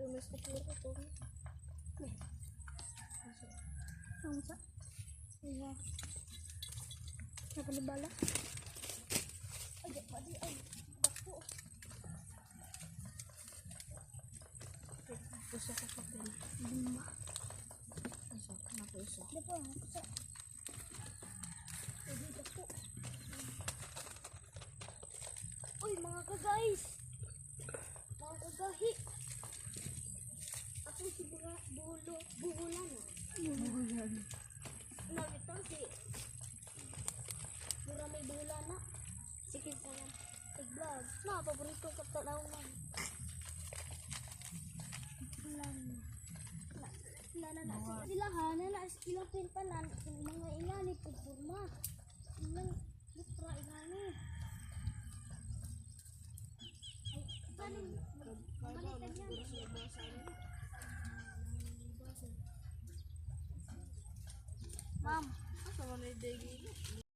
Sa tumis ko po ito? Ang sa. Iya. Nakalibala. Ay, di, padi, ay. Bako. Puso ko pa din. Lima. Puso ko na puso. Di po, ang sa. Ay, di, bako. Uy, mga ka-guys! Mga kagahi! Ako si Bura, Bulo, Buhulan. Bulan. Ano ito si Mura may buhulan na. Sige sa lang. Vlog. Na, paborito ko talawang. Bulan. Lala na sila. Sila ha, nala sila pintanan. Mga ingani po forma. Ilang litra ingani. Ay, kanin. Balikan yan. Ma'am. Asa man ay dagi?